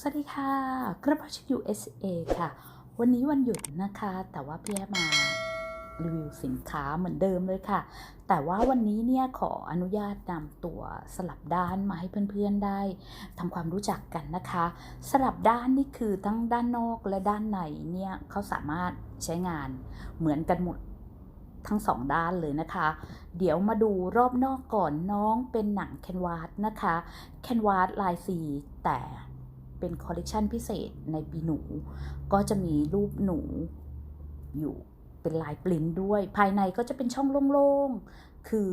สวัสดีค่ะกระเป๋าชิค USA ค่ะ วันนี้วันหยุดนะคะ แต่ว่าพี่แอมารีวิวสินค้าเหมือนเดิมเลยค่ะ แต่ว่าวันนี้เนี่ยขออนุญาตนำตัวสลับด้านมาให้เพื่อนๆได้ทำความรู้จักกันนะคะ สลับด้านนี่คือทั้งด้านนอกและด้านในเนี่ยเขาสามารถใช้งานเหมือนกันหมดทั้งสองด้านเลยนะคะ เดี๋ยวมาดูรอบนอกก่อนน้องเป็นหนังแคนวาสนะคะ แคนวาสลายสีแต่ เป็นคอลเลกชันพิเศษในปีหนู ก็จะมีรูปหนูอยู่เป็นลายปริ้นด้วย ภายในก็จะเป็นช่องโล่งๆ คือ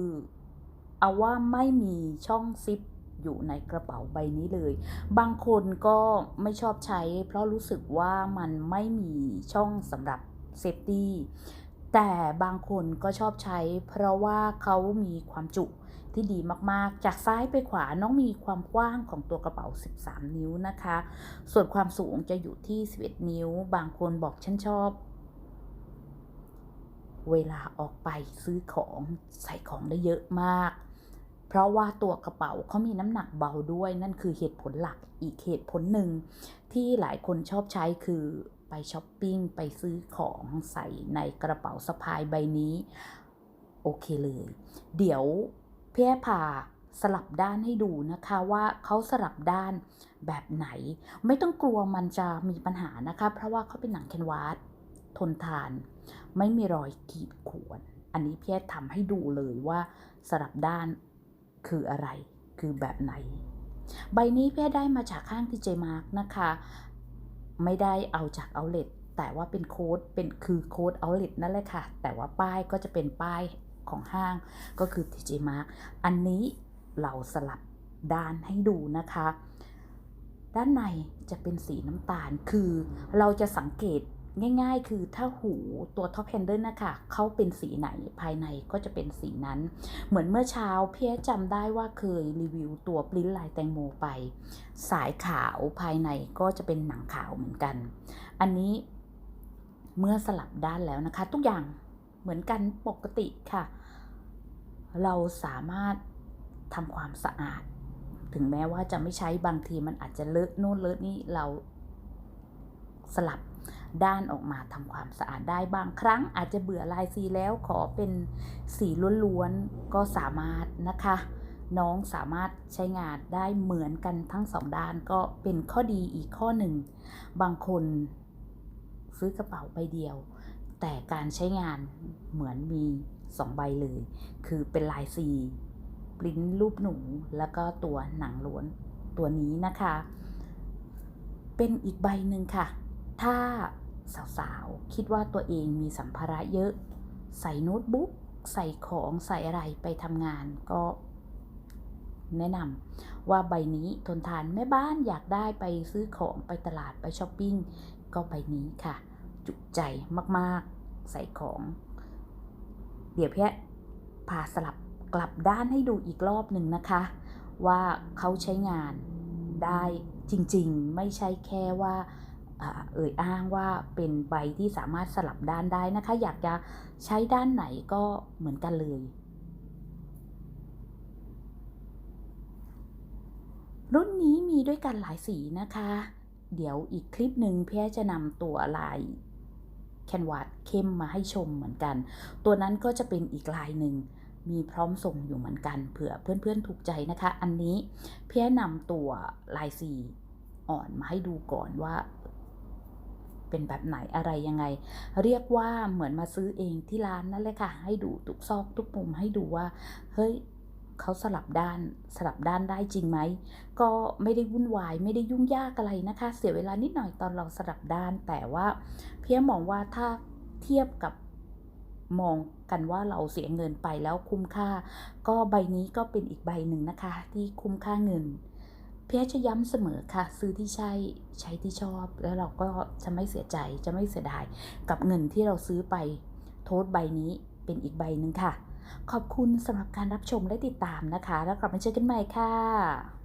เอาว่าไม่มีช่องซิปอยู่ในกระเป๋าใบนี้เลย บางคนก็ไม่ชอบใช้ เพราะรู้สึกว่ามันไม่มีช่องสำหรับเซฟตี้ แต่บางคนก็ชอบใช้ เพราะว่าเขามีความจุที่ดีมากๆ จากซ้ายไปขวาน้องมีความกว้างของตัวกระเป๋า 13 นิ้วนะคะ ส่วนความสูงจะอยู่ที่ 11 นิ้ว บางคนบอกฉันชอบ เวลาออกไปซื้อของใส่ของได้เยอะมาก เพราะว่าตัวกระเป๋าเขามีน้ำหนักเบาด้วยนั่นคือเหตุผลหลักอีกเหตุผลหนึ่งที่หลายคนชอบใช้คือ ไปช้อปปิ้งไปซื้อของใส่ในกระเป๋าสะพายใบนี้ โอเคเลย เดี๋ยวพี่แอพาสลับด้านให้ดูนะคะว่าเขาสลับด้านแบบไหน ไม่ต้องกลัวมันจะมีปัญหานะคะ เพราะว่าเขาเป็นหนังแคนวาสทนทาน ไม่มีรอยขีดข่วน อันนี้พี่แอทำให้ดูเลยว่าสลับด้านคืออะไรคือแบบไหน ใบนี้พี่แอได้มาจากข้างที่เจมาร์กนะคะ ไม่ได้เอาจากเอาเล t แต่ว่าเป็นโค้ดเป็นคือโค้ดเอาเล t นั่นแหละค่ะ แต่ว่าป้ายก็จะเป็นป้ายของห้างก็คือ TJ Mark อันนี้เราสลับด้านให้ดูนะคะ ด้านในจะเป็นสีน้ำตาลคือเราจะสังเกต ง่ายๆ คือถ้าหูตัวท็อปแฮนเดิลนะคะเขาเป็นสีไหนภายในก็จะเป็นสีนั้น เหมือนเมื่อเช้าเพียจำได้ว่าเคยรีวิวตัวปริ้นลายแตงโมไป สายขาวภายในก็จะเป็นหนังขาวเหมือนกัน อันนี้เมื่อสลับด้านแล้วนะคะ ทุกอย่างเหมือนกันปกติค่ะ เราสามารถทำความสะอาด ถึงแม้ว่าจะไม่ใช้บางทีมันอาจจะเลอะนู่นเลอะนี่เราสลับ ด้านออกมาทำความสะอาดได้บางครั้งอาจจะเบื่อลายสีแล้วขอเป็นสีล้วนๆก็สามารถนะคะ น้องสามารถใช้งานได้เหมือนกันทั้งสองด้านก็เป็นข้อดีอีกข้อหนึ่ง บางคนซื้อกระเป๋าใบเดียว แต่การใช้งานเหมือนมีสองใบเลย คือเป็นลายสีปริ้นรูปหนู แล้วก็ตัวหนังล้วนตัวนี้นะคะ เป็นอีกใบหนึ่งค่ะ ถ้าสาวๆ คิดว่าตัวเองมีสัมภาระเยอะ ใส่โน้ตบุ๊ก ใส่ของใส่อะไรไปทำงานก็แนะนำว่าใบนี้ทนทานแม่บ้านอยากได้ไปซื้อของไปตลาดไปช้อปปิ้ง ก็ใบนี้ค่ะ จุใจมากๆ ใส่ของ เดี๋ยวเพี่พาสลับกลับด้านให้ดูอีกรอบหนึ่งนะคะ ว่าเขาใช้งานได้จริงๆ ไม่ใช่แค่ว่า เอ่ยอ้างว่าเป็นใบที่สามารถสลับด้านได้นะคะ อยากจะใช้ด้านไหนก็เหมือนกันเลย รุ่นนี้มีด้วยกันหลายสีนะคะ เดี๋ยวอีกคลิปหนึ่งเพี่จะนำตัวลายแคนวาสเข้มมาให้ชมเหมือนกัน ตัวนั้นก็จะเป็นอีกลายหนึ่งมีพร้อมส่งอยู่เหมือนกันเผื่อเพื่อนๆถูกใจนะคะ อันนี้เพี่นำตัวลายสีอ่อนมาให้ดูก่อนว่า เป็นแบบไหนอะไรยังไง เรียกว่าเหมือนมาซื้อเองที่ร้านนั่นเลยค่ะ ให้ดูทุกซอกทุกมุมให้ดูว่าเฮ้ยเขาสลับด้านสลับด้านได้จริงไหม ก็ไม่ได้วุ่นวายไม่ได้ยุ่งยากอะไรนะคะ เสียเวลานิดหน่อยตอนเราสลับด้าน แต่ว่าเพียงมองว่าถ้าเทียบกับมองกันว่าเราเสียเงินไปแล้วคุ้มค่า ก็ใบนี้ก็เป็นอีกใบหนึ่งนะคะ ที่คุ้มค่าเงิน เพียจะย้ำเสมอค่ะ ซื้อที่ใช่ใช้ที่ชอบ แล้วเราก็จะไม่เสียใจจะไม่เสียดาย กับเงินที่เราซื้อไปโทษใบนี้เป็นอีกใบหนึ่งค่ะ ขอบคุณสำหรับการรับชมและติดตามนะคะ แล้วกลับมาเจอกันใหม่ค่ะ